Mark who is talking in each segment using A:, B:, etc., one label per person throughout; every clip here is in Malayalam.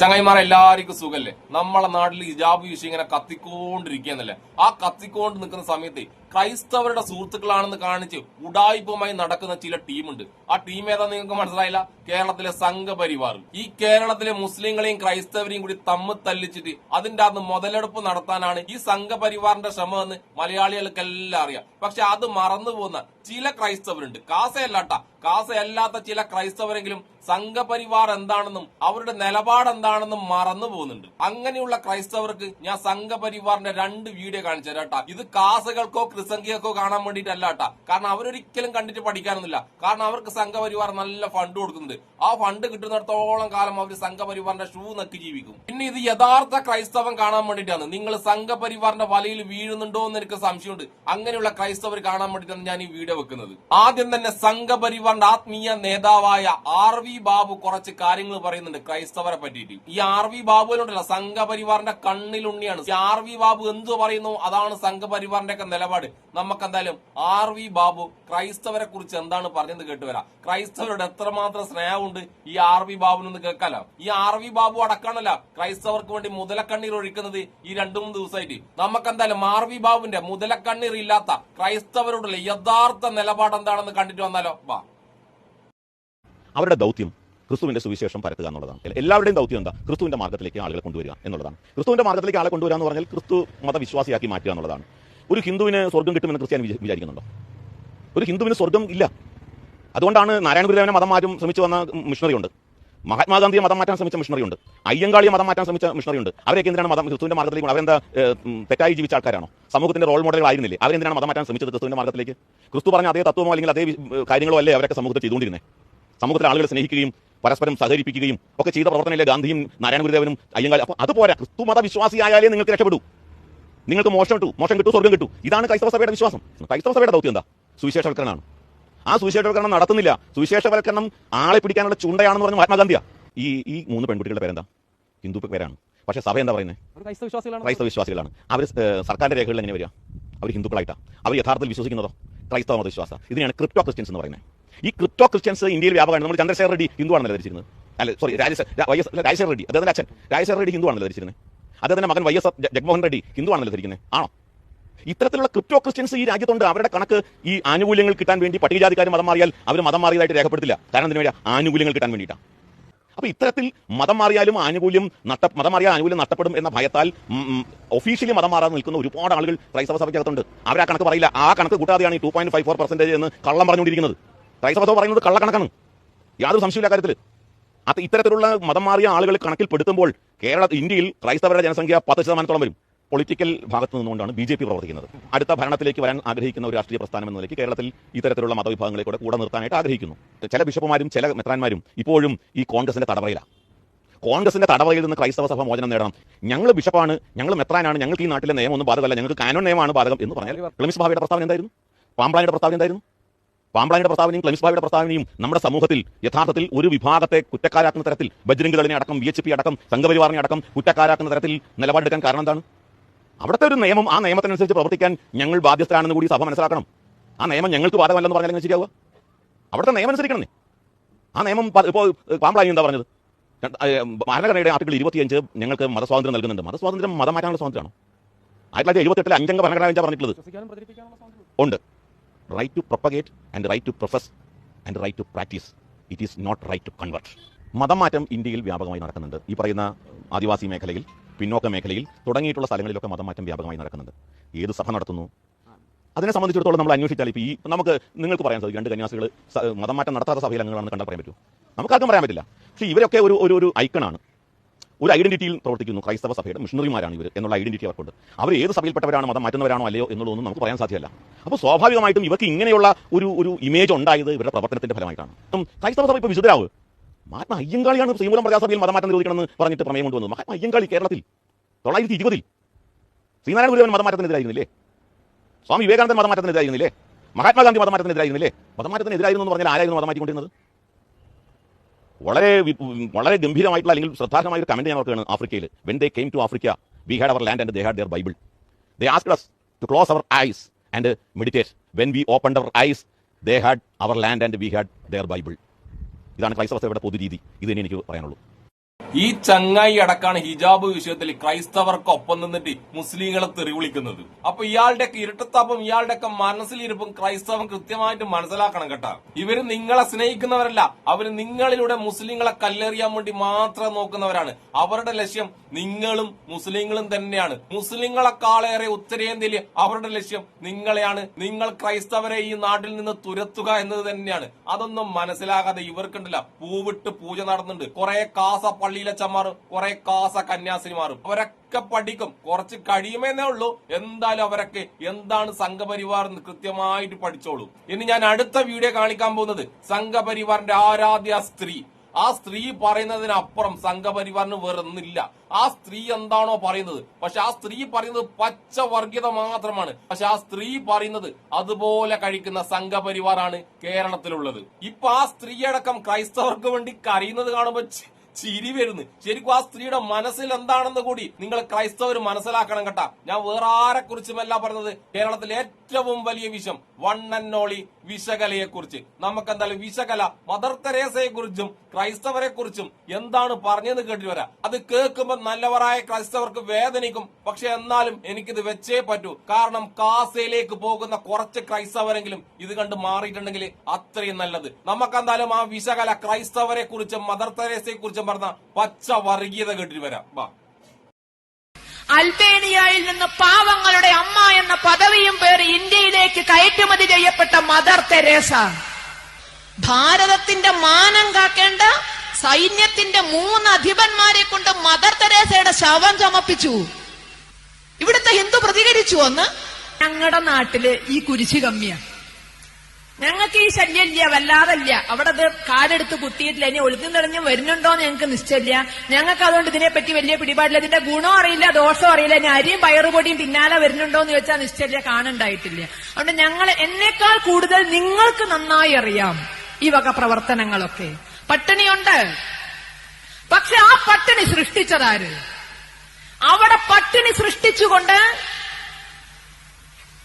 A: ചങ്ങായിമാരെ എല്ലാവർക്കും സുഖല്ലേ? നമ്മളെ നാട്ടിൽ ഹിജാബ് വിഷയം ഇങ്ങനെ കത്തിക്കൊണ്ടിരിക്കുകയെന്നല്ലേ? ആ കത്തിക്കൊണ്ട് നിൽക്കുന്ന സമയത്ത് ക്രൈസ്തവരുടെ സുഹൃത്തുക്കളാണെന്ന് കാണിച്ച് ഉടായ്പമായി നടക്കുന്ന ചില ടീമുണ്ട്. ആ ടീം ഏതാ നിങ്ങൾക്ക് മനസ്സിലായില്ല? കേരളത്തിലെ സംഘപരിവാർ ഈ കേരളത്തിലെ മുസ്ലിങ്ങളെയും ക്രൈസ്തവരെയും കൂടി തമ്മിൽ തല്ലിച്ചിട്ട് അതിന്റെ അകത്ത് മുതലെടുപ്പ് നടത്താനാണ് ഈ സംഘപരിവാറിന്റെ ശ്രമമെന്ന് മലയാളികൾക്കെല്ലാം അറിയാം. പക്ഷെ അത് മറന്നു പോകുന്ന ചില ക്രൈസ്തവരുണ്ട്. കാസയല്ലാട്ട. കാസയല്ലാത്ത ചില ക്രൈസ്തവരെങ്കിലും സംഘപരിവാർ എന്താണെന്നും അവരുടെ നിലപാട് എന്താണെന്നും മറന്നു പോകുന്നുണ്ട്. അങ്ങനെയുള്ള ക്രൈസ്തവർക്ക് ഞാൻ സംഘപരിവാറിന്റെ രണ്ട് വീഡിയോ കാണിച്ചു തരാട്ടാ. ഇത് കാസകൾക്കോ ക്രിസംഖ്യക്കോ കാണാൻ വേണ്ടിയിട്ടല്ല കേട്ടാ കാരണം അവരൊരിക്കലും കണ്ടിട്ട് പഠിക്കാനൊന്നുമില്ല. കാരണം അവർക്ക് സംഘപരിവാർ നല്ല ഫണ്ട് കൊടുക്കുന്നുണ്ട്. ആ ഫണ്ട് കിട്ടുന്നിടത്തോളം കാലം അവർ സംഘപരിവാറിന്റെ ഷൂ നക്കി ജീവിക്കും. പിന്നെ ഇത് യഥാർത്ഥ ക്രൈസ്തവം കാണാൻ വേണ്ടിട്ടാണ് നിങ്ങൾ സംഘപരിവാറിന്റെ വലയിൽ വീഴുന്നുണ്ടോ എന്ന് എനിക്ക് സംശയമുണ്ട്. അങ്ങനെയുള്ള ക്രൈസ്തവർ കാണാൻ വേണ്ടിയിട്ടാണ് ഞാൻ ഈ വീഡിയോ വെക്കുന്നത്. ആദ്യം തന്നെ സംഘപരിവാറിന്റെ ആത്മീയ നേതാവായ ആർ വി ബാബു കുറച്ച് കാര്യങ്ങൾ പറയുന്നുണ്ട് ക്രൈസ്തവരെ പറ്റിയിട്ട്. ഈ ആർ വി ബാബുവിനോട്ടല്ല സംഘപരിവാറിന്റെ കണ്ണിലുണ്ണിയാണ് ആർ വി ബാബു എന്തു പറയുന്നു? അതാണ് സംഘപരിവാറിന്റെ ഒക്കെ നിലപാട്. നമുക്ക് എന്തായാലും ആർ വി ബാബു ക്രൈസ്തവരെ കുറിച്ച് എന്താണ് പറഞ്ഞത് കേട്ടുവരാം. ക്രൈസ്തവരോട് എത്രമാത്രം സ്നേഹമുണ്ട് ഈ ആർ വി ബാബുനൊന്ന് കേൾക്കാലോ. ഈ ആർ വി ബാബു അടക്കാണല്ല ക്രൈസ്തവർക്ക് വേണ്ടി മുതലക്കണ്ണീർ ഒഴിക്കുന്നത് ഈ രണ്ടു മൂന്ന് ദിവസമായിട്ട്. നമുക്ക് എന്തായാലും ആർ വി ബാബുവിന്റെ മുതലക്കണ്ണീർ ഇല്ലാത്ത ക്രൈസ്തവരോടുള്ള യഥാർത്ഥ നിലപാട് എന്താണെന്ന് കണ്ടിട്ട് വന്നാലോ? വാ.
B: അവരുടെ ദൗത്യം ക്രിസ്തുവിന്റെ സുവിശേഷം പരത്തുക എന്നുള്ളതാണ്. എല്ല- എല്ലാവരുടെയും ദൗത്യം എന്താ? ക്രിസ്തുവിന്റെ മാർഗത്തിലേക്ക് ആളുകളെ കൊണ്ടുവരിക എന്നുള്ളതാണ്. ക്രിസ്തുവിന്റെ മാർഗത്തിലേക്ക് ആളെ കൊണ്ടുവരിക എന്ന് പറഞ്ഞാൽ ക്രിസ്തു മതവിശ്വാസിയാക്കി മാറ്റുക എന്നുള്ളതാണ്. ഒരു ഹിന്ദുവിന് സ്വർഗം കിട്ടുമെന്ന് ക്രിസ്ത്യാനി വിചാ- വിചാരിക്കുന്നുണ്ടോ? ഒരു ഹിന്ദുവിന് സ്വർഗം ഇല്ല. അതുകൊണ്ടാണ് നാരായണ ഗുരുദേവനെ മതം മാറ്റും ശ്രമിച്ചു വന്ന മിഷണറി ഉണ്ട് മഹാത്മാഗാന്ധിയെ മതം മാറ്റാൻ ശ്രമിച്ച മിഷണറി ഉണ്ട് അയ്യങ്കാളിയെ മതം മാറ്റാൻ ശ്രമിച്ച മിഷണറി ഉണ്ട് അവരൊക്കെ എന്തിനാണ് മതം ക്രിസ്തുവിന്റെ മാർഗത്തിലേക്ക് അവരെന്താ തെറ്റായി ജീവിച്ച ആൾക്കാരാണോ? സമൂഹത്തിന്റെ റോൾ മോഡലുകളായിരുന്നില്ലേ അവരെന്തിനാണ് മതം മാറ്റാൻ ശ്രമിച്ചത് ക്രിസ്തുവിന്റെ മാർഗത്തിലേക്ക് ക്രിസ്തു പറഞ്ഞ അതേ തത്വമോ അല്ലെങ്കിൽ അതേ കാര്യങ്ങളോ അല്ലേ അവരൊക്കെ സമൂഹത്തിൽ ചെയ്തുകൊണ്ടിരുന്നത് സമൂഹത്തിലെ ആളുകളെ സ്നേഹിക്കുകയും പരസ്പരം സഹകരിപ്പിക്കുകയും ഒക്കെ ചെയ്ത പ്രവർത്തനമല്ലേ ഗാന്ധിയും നാരായണ ഗുരുദേവനും അയ്യങ്കാളി അപ്പോൾ അതുപോലെ ക്രിസ്തു മതവിശ്വാസിയായാലേ നിങ്ങൾക്ക് രക്ഷപ്പെടൂ. നിങ്ങൾക്ക് മോശം കിട്ടു മോശം കിട്ടു സ്വർഗം കിട്ടു. ഇതാണ് ക്രൈസ്തവ സഭയുടെ വിശ്വാസം. ക്രൈസ്തവ സഭയുടെ ദൗത്യം എന്താ? സുവിശേഷവൽക്കരണമാണ്. ആ സുവിശേഷവൽക്കരണം നടത്തുന്നില്ല. സുവിശേഷവൽക്കരണം ആളെ പിടിക്കാനുള്ള ചുണ്ടയാണെന്ന് പറഞ്ഞു മഹാത്മാഗാന്ധിയാ. ഈ ഈ മൂന്ന് പെൺകുട്ടികളുടെ പേരെന്താ? ഹിന്ദു പേരാണ്. പക്ഷേ സഭ എന്താ പറയുന്നത്
C: ക്രൈസ്തവ വിശ്വാസികളാണ്.
B: അവർ സർക്കാരിന്റെ രേഖകളിൽ എങ്ങനെ വരിക? അവർ ഹിന്ദുക്കളായിട്ടാണ് അവർ യഥാർത്ഥത്തിൽ വിശ്വസിക്കുന്നതോ? ക്രൈസ്തവ മതവിശ്വാസ. ഇതിനെയാണ് ക്രിപ്റ്റോ ക്രിസ്ത്യൻസ് എന്ന് പറയുന്നത് ഈ ക്രിപ്റ്റോ ക്രിസ്ത്യൻസ് ഇന്ത്യയിൽ വ്യാപകമാണ്. നമ്മൾ ചന്ദ്രശേഖർ റെഡ്ഡി ഹിന്ദു ആണെന്നല്ലേ ധരിച്ചിരുന്നത് അല്ല സോറി രാജശേഖർ റെഡ്ഡി. അദ്ദേഹത്തിന്റെ അച്ഛൻ രാജശേഖർ റെഡ്ഡി ഹിന്ദു ആണെന്നല്ലേ ധരിച്ചിരുന്നത് അദ്ദേഹത്തിന്റെ മകൻ വൈ എസ് ജഗ്മോഹൻ റെഡ്ഡി ഹിന്ദുവാണല്ലോ ധരിക്കുന്നത്. ആണോ? ഇത്തരത്തിലുള്ള ക്രിപ്റ്റോ ക്രിസ്ത്യൻസ് ഈ രാജ്യത്തുണ്ട്. അവരുടെ കണക്ക് ഈ ആനുകൂല്യങ്ങൾ കിട്ടാൻ വേണ്ടി പട്ടികജാതിക്കാർ മതം മാറിയാൽ അവർ മതം മാറിയതായിട്ട് രേഖപ്പെടുത്തില്ല. കാരണം എന്തിനു ആനുകൂല്യങ്ങൾ കിട്ടാൻ വേണ്ടിയിട്ടാണ് അപ്പൊ ഇത്തരത്തിൽ മതം മാറിയാലും ആനുകൂല്യം നട്ട മതം മാറിയാൽ ആനുകൂല്യം നഷ്ടപ്പെടും എന്ന ഭയത്താൽ ഒഫീഷ്യലി മതം മാറാൻ നിൽക്കുന്ന ഒരുപാട് ആളുകൾ ക്രൈസ്തവ സഭയ്ക്കകത്തുണ്ട്. അവർ ആ കണക്ക് പറയില്ല. ആ കണക്ക് കൂട്ടാതെയാണ് ഈ two point five four percentage എന്ന് കള്ളം പറഞ്ഞുകൊണ്ടിരിക്കുന്നത്. ക്രൈസ്തവ സഭ പറയുന്നത് കള്ളക്കണക്കാണ്. യാതൊരു സംശയമില്ല കാര്യത്തിൽ അത് ഇത്തരത്തിലുള്ള മതം മാറിയ ആളുകൾ കണക്കിൽ പെടുത്തുമ്പോൾ കേരള ഇന്ത്യയിൽ ക്രൈസ്തവരുടെ ജനസംഖ്യ പത്ത് ശതമാനത്തോളം വരും. പൊളിറ്റിക്കൽ ഭാഗത്ത് നിന്നുകൊണ്ടാണ് ബി ജെ പി പ്രവർത്തിക്കുന്നത്. അടുത്ത ഭരണത്തിലേക്ക് വരാൻ ആഗ്രഹിക്കുന്ന ഒരു രാഷ്ട്രീയ പ്രസ്ഥാനം എന്ന നിലയ്ക്ക് കേരളത്തിൽ ഇത്തരത്തിലുള്ള മതവിഭാഗങ്ങളെ കൂടെ കൂടെ നിർത്താനായിട്ട് ആഗ്രഹിക്കുന്നു. ചില ബിഷപ്പുമാരും ചില മെത്രാന്മാരും ഇപ്പോഴും ഈ കോൺഗ്രസിന്റെ തടവറയിലാണ് കോൺഗ്രസിന്റെ തടവറയിൽ നിന്ന് ക്രൈസ്തവ സഭ മോചനം നേടണം. ഞങ്ങൾ ബിഷപ്പാണ് ഞങ്ങൾ മെത്രാനാണ് ഞങ്ങൾക്ക് ഈ നാട്ടിലെ നിയമം ഒന്നും ബാധകമല്ല. ഞങ്ങൾക്ക് കാനോൻ നിയമമാണ് ബാധകം എന്ന് പറഞ്ഞാൽ ക്ലെമിസ് ഭാവിയുടെ പ്രസ്താവന എന്തായിരുന്നു? പാമ്പ്ലാനിയുടെ പ്രസ്താവന എന്തായിരുന്നു? പാമ്പ്ലാനിയുടെ പ്രസ്താവനയും ക്ലെമിസ് ഭാവിയുടെ പ്രസ്താവനയും നമ്മുടെ സമൂഹത്തിൽ യഥാർത്ഥത്തിൽ ഒരു വിഭാഗത്തെ കുറ്റക്കാരാക്കുന്ന തരത്തിൽ ബജ്രംഗ് ദളിനെ അടക്കം വി എച്ച് പി അടക്കം സംഘപരിവാറിനെ അടക്കം കുറ്റക്കാരാക്കുന്ന തരത്തിൽ നിലപാടെടുക്കാൻ കാരണം എന്താണ്? അവിടുത്തെ ഒരു നിയമം ആ നിയമത്തിനനുസരിച്ച് പ്രവർത്തിക്കാൻ ഞങ്ങൾ ബാധ്യസ്ഥരാണെന്ന് കൂടി സഭ മനസ്സിലാക്കണം. ആ നിയമം ഞങ്ങൾക്ക് ബാധകമല്ലെന്ന് പറഞ്ഞാൽ എങ്ങനെ ശരിയാവുക? അവിടുത്തെ നിയമം അനുസരിക്കണമേ ആ നിയമം ഇപ്പോൾ പാമ്പ്ലാനി എന്താ പറഞ്ഞത്? ഭരണഘടനയുടെ ആർട്ടിക്കിൾ ഇരുപത്തിയഞ്ച് ഞങ്ങൾക്ക് മതസ്വാതന്ത്ര്യം നൽകുന്നുണ്ട്. മതസ്വാതന്ത്ര്യം മതം മാറ്റാനുള്ള സ്വാതന്ത്ര്യമാണോ? ആയിരത്തി തൊള്ളായിരത്തി എഴുപത്തെട്ടിലെ അഞ്ചംഗ ഭരണഘടന പറഞ്ഞിട്ടുള്ളത്. ഉണ്ട്. Right to propagate and right to profess and right to practice it is not right to convert മതം മാറ്റം ഇന്ത്യയിൽ വ്യാപകമായി നടക്കുന്നുണ്ട്. ഈ പറയുന്ന ആദിവാസി മേഖലയിൽ പിന്നോക്ക മേഖലയിൽ തുടങ്ങിയിട്ടുള്ള സ്ഥലങ്ങളിലൊക്കെ മതം മാറ്റം വ്യാപകമായി നടക്കുന്നുണ്ട്. ഏത് സഭ നടത്തുന്നു? അതിനെ സംബന്ധിച്ചിടത്തോളം നമ്മൾ അന്വേഷിച്ചാൽ ഇപ്പോൾ ഈ നമുക്ക് നിങ്ങൾക്ക് പറയാൻ സാധിക്കും. രണ്ട് കന്യാസികൾ മതം മാറ്റം നടത്താത്ത സഭയിൽ അംഗങ്ങളാണെന്ന് കണ്ടാൽ പറയാൻ പറ്റുമോ? നമുക്കാർക്കും പറയാൻ പറ്റില്ല. പക്ഷേ ഇവരൊക്കെ ഒരു ഒരു ഒരു ഐക്കണാണ്. ഒരു ഐഡന്റിറ്റിയിൽ പ്രവർത്തിക്കുന്നു ക്രൈസ്തവ സഭയുടെ മിഷണറിമാരാണ് ഇവർ എന്നുള്ള ഐഡന്റിറ്റി അവർക്കുണ്ട് അവർ ഏത് സഭയിൽപ്പെട്ടവരാണ് മതം മാറ്റുന്നവരാണോ അല്ലയോ എന്നുള്ളതൊന്നും നമുക്ക് പറയാൻ സാധ്യമല്ല. അപ്പോൾ സ്വാഭാവികമായിട്ടും ഇവർക്ക് ഇങ്ങനെയുള്ള ഒരു ഒരു ഇമേജ് ഉണ്ടായത് ഇവരുടെ പ്രവർത്തനത്തിന്റെ ഫലമായിട്ടാണ്. ക്രൈസ്തവ സഭ ഇപ്പോൾ വിശുദ്ധരാവ്. മഹാത്മാ അയ്യങ്കാളിയാണ് ശ്രീമൂലം പ്രജാസഭയിൽ മതമാറ്റം നിരോധിക്കണമെന്ന് പറഞ്ഞിട്ട് പ്രമേയം കൊണ്ടുവന്നത്. മഹാത്മാ അയ്യങ്കാളി കേരളത്തിൽ തൊള്ളായിരത്തി ഇരുപതിൽ ശ്രീനാരായണ ഗുരുവൻ മതമാറ്റത്തിനെതിരായിരുന്നില്ലേ സ്വാമി വിവേകാനന്ദൻ മതമാറ്റത്തിനെതിരായിരുന്നില്ലേ മഹാത്മാഗാന്ധി മതമാറ്റത്തിനെതിരായിരുന്നില്ലേ മതമാറ്റത്തിനെതിരായിരുന്നു എന്ന് പറഞ്ഞാൽ ആരായിരുന്നു മതം മാറ്റിക്കൊണ്ടിരുന്നത്? വളരെ വളരെ ഗംഭീരമായിട്ടുള്ള അല്ലെങ്കിൽ ശ്രദ്ധാർഹമായ ഒരു കമന്റ് ഞാൻ ഓർക്കുകയാണ് ആഫ്രിക്കയിൽ. When they came to Africa we had our land and they had the Bible they ask us to close our eyes and meditate when we open our eyes they had our land and we had the Bible ഇതാണ് ക്രൈസ്തവസ്ഥയുടെ പൊതുരീതി. ഇത് തന്നെ എനിക്ക് പറയാനുള്ളൂ.
A: ഈ ചങ്ങായി അടക്കാണ് ഹിജാബ് വിഷയത്തിൽ ക്രൈസ്തവർക്കൊപ്പം നിന്നിട്ട് മുസ്ലിങ്ങളെ തെറി വിളിക്കുന്നത് അപ്പൊ ഇയാളുടെയൊക്കെ ഇരുട്ടത്താപ്പം ഇയാളുടെയൊക്കെ മനസ്സിലിരിപ്പും ക്രൈസ്തവൻ കൃത്യമായിട്ട് മനസ്സിലാക്കണം കേട്ടാ. ഇവർ നിങ്ങളെ സ്നേഹിക്കുന്നവരല്ല. അവർ നിങ്ങളിലൂടെ മുസ്ലിങ്ങളെ കല്ലെറിയാൻ വേണ്ടി മാത്രം നോക്കുന്നവരാണ്. അവരുടെ ലക്ഷ്യം നിങ്ങളും മുസ്ലിങ്ങളും തന്നെയാണ്. മുസ്ലിങ്ങളെക്കാളേറെ ഉത്തരേന്ത്യയിൽ അവരുടെ ലക്ഷ്യം നിങ്ങളെയാണ്. നിങ്ങൾ ക്രൈസ്തവരെ ഈ നാട്ടിൽ നിന്ന് തുരത്തുക എന്നത് തന്നെയാണ്. അതൊന്നും മനസ്സിലാകാതെ ഇവർക്കുണ്ടല്ല. പൂവിട്ട് പൂജ നടന്നുണ്ട് കുറെ കാസ പള്ളിയിലച്ചന്മാരും കുറെ കാസ കന്യാസിനിമാരും. അവരൊക്കെ പഠിക്കും. കുറച്ച് കഴിയുമെന്നേ ഉള്ളൂ. എന്തായാലും അവരൊക്കെ എന്താണ് സംഘപരിവാർ എന്ന് കൃത്യമായിട്ട് പഠിച്ചോളൂ. ഇനി ഞാൻ അടുത്ത വീഡിയോ കാണിക്കാൻ പോകുന്നത് സംഘപരിവാറിന്റെ ആരാധ്യ സ്ത്രീ. ആ സ്ത്രീ പറയുന്നതിനപ്പുറം സംഘപരിവാറിന് വേറൊന്നില്ല ആ സ്ത്രീ എന്താണോ പറയുന്നത്. പക്ഷെ ആ സ്ത്രീ പറയുന്നത് പച്ച വർഗീയത മാത്രമാണ്. പക്ഷെ ആ സ്ത്രീ പറയുന്നത് അതുപോലെ കഴിക്കുന്ന സംഘപരിവാറാണ് കേരളത്തിലുള്ളത്. ഇപ്പൊ ആ സ്ത്രീയടക്കം ക്രൈസ്തവർക്ക് വേണ്ടി കരയുന്നത് കാണുമ്പോ ചി- ചിരി വരുന്നു. ശരിക്കും ആ സ്ത്രീയുടെ മനസ്സിൽ എന്താണെന്ന് കൂടി നിങ്ങൾ ക്രൈസ്തവർ മനസ്സിലാക്കണം കേട്ടാ. ഞാൻ വേറെ ആരെ കുറിച്ചുമല്ല പറഞ്ഞത്. കേരളത്തിലെ ഏറ്റവും വലിയ വിഷം ഓളി വിശകലയെ കുറിച്ച് നമുക്ക് എന്തായാലും വിശകല മദർ തെരേസയെ കുറിച്ചും ക്രൈസ്തവരെ കുറിച്ചും എന്താണ് പറഞ്ഞതെന്ന് കേട്ടിട്ട് വരാം. അത് കേൾക്കുമ്പോൾ നല്ലവരായ ക്രൈസ്തവർക്ക് വേദനിക്കും. പക്ഷെ എന്നാലും എനിക്കിത് വെച്ചേ പറ്റൂ. കാരണം കാസയിലേക്ക് പോകുന്ന കുറച്ച് ക്രൈസ്തവരെങ്കിലും ഇത് കണ്ട് മാറിയിട്ടുണ്ടെങ്കിൽ അത്രയും നല്ലത്. നമുക്കെന്തായാലും ആ വിശകല ക്രൈസ്തവരെ കുറിച്ചും മദർ തെരേസയെ കുറിച്ചും പറഞ്ഞ പച്ച വർഗീയത കേട്ടിട്ട് വരാം. വാ.
C: അൽബേനിയയിൽ നിന്ന് പാവങ്ങളുടെ അമ്മ എന്ന പദവിയും പേര് ഇന്ത്യയിലേക്ക് കയറ്റുമതി ചെയ്യപ്പെട്ട മദർ തെരേസ. ഭാരതത്തിന്റെ മാനം കാക്കേണ്ട സൈന്യത്തിന്റെ മൂന്ന് അധിപന്മാരെ കൊണ്ട് മദർ തെരേസയുടെ ശവം ചമപ്പിച്ചു. ഇവിടുത്തെ ഹിന്ദു പ്രതികരിച്ചു ഒന്ന് ഞങ്ങളുടെ നാട്ടിൽ ഈ കുരിശി കമ്മിയാ. ഞങ്ങൾക്ക് ഈ ശല്യമില്ല വല്ലാതല്ല. അവിടെ അത് കാലെടുത്ത് കുത്തിയിട്ടില്ല. ഇനി ഒളിഞ്ഞു തെളിഞ്ഞും വരുന്നുണ്ടോ ഞങ്ങൾക്ക് നിശ്ചയില്ല ഞങ്ങൾക്ക് അതുകൊണ്ട് ഇതിനെപ്പറ്റി വലിയ പിടിപാടില്ല. ഇതിന്റെ ഗുണം അറിയില്ല ദോഷം അറിയില്ല. ഇനി അരിയും പയറുപൊടിയും പിന്നാലെ വരുന്നുണ്ടോ എന്ന് ചോദിച്ചാൽ നിശ്ചയില്ല കാണുണ്ടായിട്ടില്ല അതുകൊണ്ട് ഞങ്ങൾ എന്നേക്കാൾ കൂടുതൽ നിങ്ങൾക്ക് നന്നായി അറിയാം ഈ വക പ്രവർത്തനങ്ങളൊക്കെ. പട്ടിണിയുണ്ട്. പക്ഷെ ആ പട്ടിണി സൃഷ്ടിച്ചതാര്? അവിടെ പട്ടിണി സൃഷ്ടിച്ചുകൊണ്ട്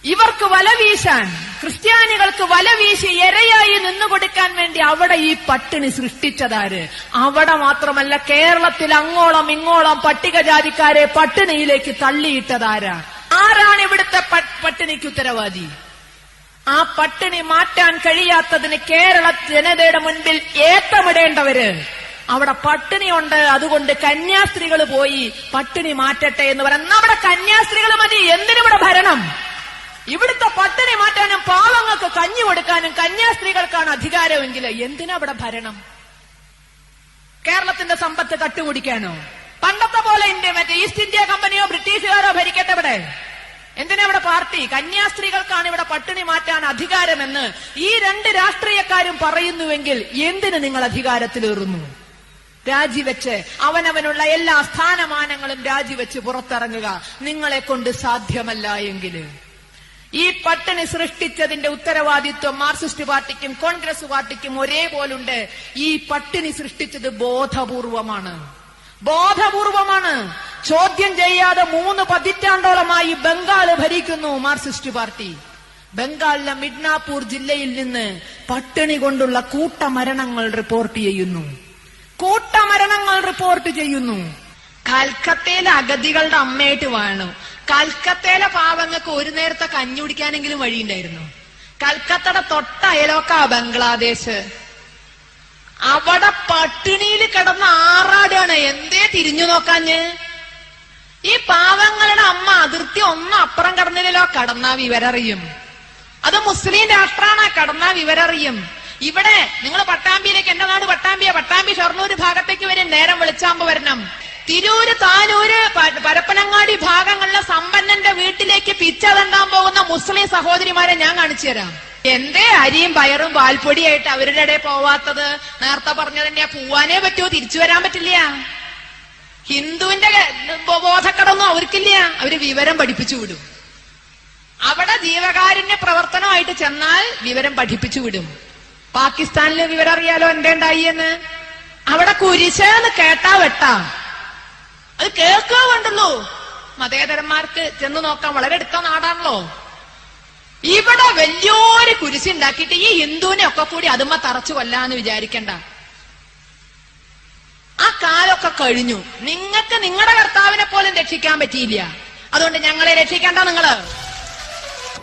C: ഇവർക്ക് വല വീശാൻ ക്രിസ്ത്യാനികൾക്ക് വല വീശി ഇരയായി നിന്നുകൊടുക്കാൻ വേണ്ടി അവിടെ ഈ പട്ടിണി സൃഷ്ടിച്ചതാര്? അവിടെ മാത്രമല്ല കേരളത്തിൽ അങ്ങോളം ഇങ്ങോളം പട്ടികജാതിക്കാരെ പട്ടിണിയിലേക്ക് തള്ളിയിട്ടതാരാ? ആരാണ് ഇവിടുത്തെ പട്ടിണിക്ക് ഉത്തരവാദി? ആ പട്ടിണി മാറ്റാൻ കഴിയാത്തതിന് കേരള ജനതയുടെ മുൻപിൽ ഏത്തമിടേണ്ടവര്? അവിടെ പട്ടിണിയുണ്ട് അതുകൊണ്ട് കന്യാസ്ത്രീകൾ പോയി പട്ടിണി മാറ്റട്ടെ എന്ന് പറഞ്ഞ നമ്മുടെ കന്യാസ്ത്രീകൾ മതി എന്തിനിവിടെ ഭരണം? ഇവിടുത്തെ പട്ടിണി മാറ്റാനും പാവങ്ങൾക്ക് കഞ്ഞി കൊടുക്കാനും കന്യാസ്ത്രീകൾക്കാണ് അധികാരമെങ്കിൽ എന്തിനാ അവിടെ ഭരണം? കേരളത്തിന്റെ സമ്പത്ത് കട്ടുപിടിക്കാനോ? പണ്ടത്തെ പോലെ ഇന്ത്യ മറ്റേ ഈസ്റ്റ് ഇന്ത്യ കമ്പനിയോ ബ്രിട്ടീഷുകാരോ ഭരിക്കട്ടെ ഇവിടെ? എന്തിനാ ഇവിടെ പാർട്ടി? കന്യാസ്ത്രീകൾക്കാണ് ഇവിടെ പട്ടിണി മാറ്റാൻ അധികാരമെന്ന് ഈ രണ്ട് രാഷ്ട്രീയക്കാരും പറയുന്നുവെങ്കിൽ എന്തിന് നിങ്ങൾ അധികാരത്തിലേറുന്നു? രാജിവെച്ച് അവനവനുള്ള എല്ലാ സ്ഥാനമാനങ്ങളും രാജിവെച്ച് പുറത്തിറങ്ങുക നിങ്ങളെ കൊണ്ട് സാധ്യമല്ല എങ്കിൽ. ഈ പട്ടിണി സൃഷ്ടിച്ചതിന്റെ ഉത്തരവാദിത്വം മാർക്സിസ്റ്റ് പാർട്ടിക്കും കോൺഗ്രസ് പാർട്ടിക്കും ഒരേപോലുണ്ട്. ഈ പട്ടിണി സൃഷ്ടിച്ചത് ബോധപൂർവമാണ്. ബോധപൂർവമാണ്. ചോദ്യം ചെയ്യാതെ മൂന്ന് പതിറ്റാണ്ടോളമായി ബംഗാൾ ഭരിക്കുന്നു മാർക്സിസ്റ്റ് പാർട്ടി. ബംഗാളിലെ മിഡ്നാപൂർ ജില്ലയിൽ നിന്ന് പട്ടിണി കൊണ്ടുള്ള കൂട്ടമരണങ്ങൾ റിപ്പോർട്ട് ചെയ്യുന്നു. കൂട്ടമരണങ്ങൾ റിപ്പോർട്ട് ചെയ്യുന്നു. കൽക്കത്തയിലെ അഗതികളുടെ അമ്മയായിട്ട് വാണു. കൽക്കത്തയിലെ പാവങ്ങൾക്ക് ഒരു നേരത്തെ കഞ്ഞി കുടിക്കാനെങ്കിലും വഴിയുണ്ടായിരുന്നു. കൽക്കത്തയുടെ തൊട്ട ബംഗ്ലാദേശ്. അവിടെ പട്ടിണിയിൽ കിടന്ന ആറാടാണ് എന്തേ തിരിഞ്ഞു നോക്കാഞ്ഞ്? ഈ പാവങ്ങളുടെ അമ്മ അതിർത്തി ഒന്നും അപ്പുറം കടന്നില്ലല്ലോ കടന്നാ വിവരറിയും. അത് മുസ്ലിം രാഷ്ട്രാണ് കടന്നാ വിവരറിയും. ഇവിടെ നിങ്ങൾ പട്ടാമ്പിയിലേക്ക് എന്റെ നാട് പട്ടാമ്പിയ. പട്ടാമ്പി ഷൊർണൂര് ഭാഗത്തേക്ക് വരും നേരം വെളിച്ചാമ്പ് വരണം. തിരൂര് താനൂര് പരപ്പനങ്ങാടി ഭാഗങ്ങളിലെ സമ്പന്നന്റെ വീട്ടിലേക്ക് പിച്ച തണ്ടാൻ പോകുന്ന മുസ്ലിം സഹോദരിമാരെ ഞാൻ കാണിച്ചു തരാം. എന്തേ അരിയും പയറും പാൽപ്പൊടിയായിട്ട് അവരുടെ ഇടയിൽ പോവാത്തത്? നേരത്തെ പറഞ്ഞതന്നെ പോവാനേ പറ്റുമോ തിരിച്ചു വരാൻ പറ്റില്ല. ഹിന്ദുവിന്റെ ബോധക്കടൊന്നും അവർക്കില്ല. അവർ വിവരം പഠിപ്പിച്ചു വിടും. അവിടെ ജീവകാരുണ്യ പ്രവർത്തനമായിട്ട് ചെന്നാൽ വിവരം പഠിപ്പിച്ചു വിടും. പാകിസ്ഥാനിലെ വിവരം അറിയാലോ എന്തേണ്ടായി എന്ന്? അവിടെ കുരിശെന്ന് കേട്ടാ വെട്ടാ. അത് കേൾക്കുക വേണ്ടുള്ളൂ മതേതരന്മാർക്ക് ചെന്ന് നോക്കാൻ വളരെ അടുത്ത നാടാണല്ലോ. ഇവിടെ വലിയൊരു കുരിശി ഉണ്ടാക്കിയിട്ട് ഈ ഹിന്ദുവിനെ ഒക്കെ കൂടി അതുമ്മ തറച്ചു കൊല്ലാന്ന് വിചാരിക്കണ്ട. ആ കാലൊക്കെ കഴിഞ്ഞു. നിങ്ങൾക്ക് നിങ്ങളുടെ കർത്താവിനെ പോലും രക്ഷിക്കാൻ പറ്റിയില്ല. അതുകൊണ്ട് ഞങ്ങളെ രക്ഷിക്കണ്ട നിങ്ങൾ.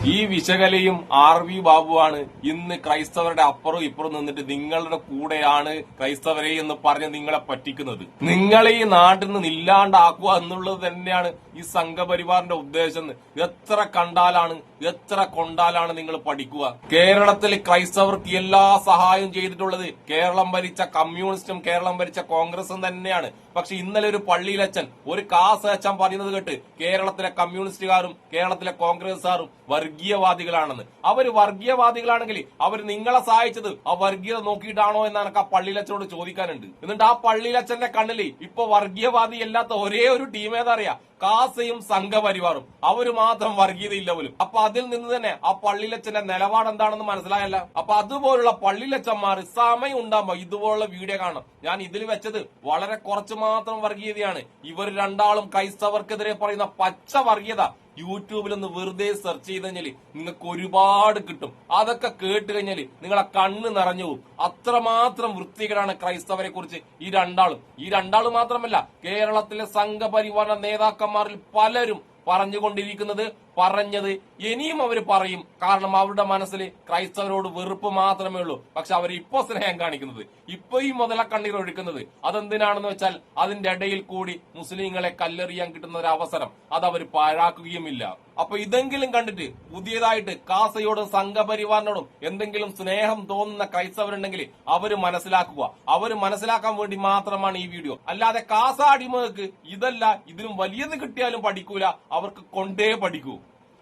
A: ഈ വിശകലയും ആർ വി ബാബുവാണ്. ഇന്ന് ക്രൈസ്തവരുടെ അപ്പുറം ഇപ്പുറം നിന്നിട്ട് നിങ്ങളുടെ കൂടെയാണ് ക്രൈസ്തവരെ എന്ന് പറഞ്ഞ് നിങ്ങളെ പറ്റിക്കുന്നത്. നിങ്ങളെ ഈ നാട്ടിൽ നിന്ന് ഇല്ലാണ്ടാക്കുക എന്നുള്ളത് തന്നെയാണ് ഈ സംഘപരിവാറിന്റെ ഉദ്ദേശം. എത്ര കണ്ടാലാണ് എത്ര കൊണ്ടാലാണ് നിങ്ങൾ പഠിക്കുക? കേരളത്തിൽ ക്രൈസ്തവർക്ക് എല്ലാ സഹായം ചെയ്തിട്ടുള്ളത് കേരളം ഭരിച്ച കമ്മ്യൂണിസ്റ്റും കേരളം ഭരിച്ച കോൺഗ്രസും തന്നെയാണ്. പക്ഷെ ഇന്നലെ ഒരു പള്ളിയിലച്ഛൻ ഒരു കാസ് അച്ഛൻ പറയുന്നത് കേട്ട് കേരളത്തിലെ കമ്മ്യൂണിസ്റ്റുകാരും കേരളത്തിലെ കോൺഗ്രസുകാരും വർഗീയവാദികളാണെന്ന്. അവർ വർഗീയവാദികളാണെങ്കിൽ അവർ നിങ്ങളെ സഹായിച്ചത് ആ വർഗീയത നോക്കിയിട്ടാണോ എന്ന് എനിക്ക് ആ പള്ളിയിലച്ഛനോട് ചോദിക്കാനുണ്ട്. എന്നിട്ട് ആ പള്ളിയിലച്ഛന്റെ കണ്ണിൽ ഇപ്പൊ വർഗീയവാദി അല്ലാത്ത ഒരേ ഒരു ടീം ഏതറിയാ കാസയും സംഘപരിവാറും. അവർ മാത്രം വർഗീയതയില്ല പോലും. അപ്പൊ അതിൽ നിന്ന് തന്നെ ആ പള്ളിയിലച്ഛന്റെ നിലപാട് എന്താണെന്ന് മനസ്സിലായല്ല? അപ്പൊ അതുപോലുള്ള പള്ളിയിലച്ഛന്മാർ സമയം ഉണ്ടാകുമ്പോ ഇതുപോലുള്ള വീഡിയോ കാണും ഞാൻ ഇതിൽ വെച്ചത് വളരെ കുറച്ച് മാത്രം വർഗീയതയാണ്. ഇവർ രണ്ടാളും ക്രൈസ്തവർക്കെതിരെ പറയുന്ന പച്ച വർഗീയത യൂട്യൂബിൽ ഒന്ന് വെറുതെ സെർച്ച് ചെയ്ത് കഴിഞ്ഞാൽ നിങ്ങൾക്ക് ഒരുപാട് കിട്ടും. അതൊക്കെ കേട്ട് കഴിഞ്ഞാൽ നിങ്ങളെ കണ്ണ് നിറഞ്ഞു പോകും അത്രമാത്രം വൃത്തികേടാണ് ക്രൈസ്തവരെ കുറിച്ച് ഈ രണ്ടാളും. ഈ രണ്ടാളും മാത്രമല്ല കേരളത്തിലെ സംഘപരിവാര നേതാക്കന്മാരിൽ പലരും പറഞ്ഞുകൊണ്ടിരിക്കുന്നത് പറഞ്ഞത് ഇനിയും അവർ പറയും. കാരണം അവരുടെ മനസ്സിൽ ക്രൈസ്തവരോട് വെറുപ്പ് മാത്രമേ ഉള്ളൂ. പക്ഷെ അവർ ഇപ്പോ സ്നേഹം കാണിക്കുന്നത്. ഇപ്പൊ ഈ മുതല കണ്ണീർ ഒഴുക്കുന്നത്. അതെന്തിനാണെന്ന് വെച്ചാൽ അതിന്റെ ഇടയിൽ കൂടി മുസ്ലിങ്ങളെ കല്ലെറിയാൻ കിട്ടുന്ന ഒരു അവസരം അത് അവർ പാഴാക്കുകയുമില്ല. അപ്പൊ ഇതെങ്കിലും കണ്ടിട്ട് പുതിയതായിട്ട് കാസയോടും സംഘപരിവാറിനോടും എന്തെങ്കിലും സ്നേഹം തോന്നുന്ന ക്രൈസ്തവരുണ്ടെങ്കിൽ അവർ മനസ്സിലാക്കുക. അവർ മനസ്സിലാക്കാൻ വേണ്ടി മാത്രമാണ് ഈ വീഡിയോ. അല്ലാതെ കാസ അടിമകൾക്ക് ഇതല്ല ഇതിലും വലിയത് കിട്ടിയാലും പഠിക്കൂല. അവർക്ക് കൊണ്ടേ പഠിക്കൂ.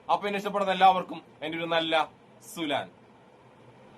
A: അപ്പൊ എന്നെ ഇഷ്ടപ്പെടുന്ന എല്ലാവർക്കും എന്റെ ഒരു നല്ല സുലാൻ.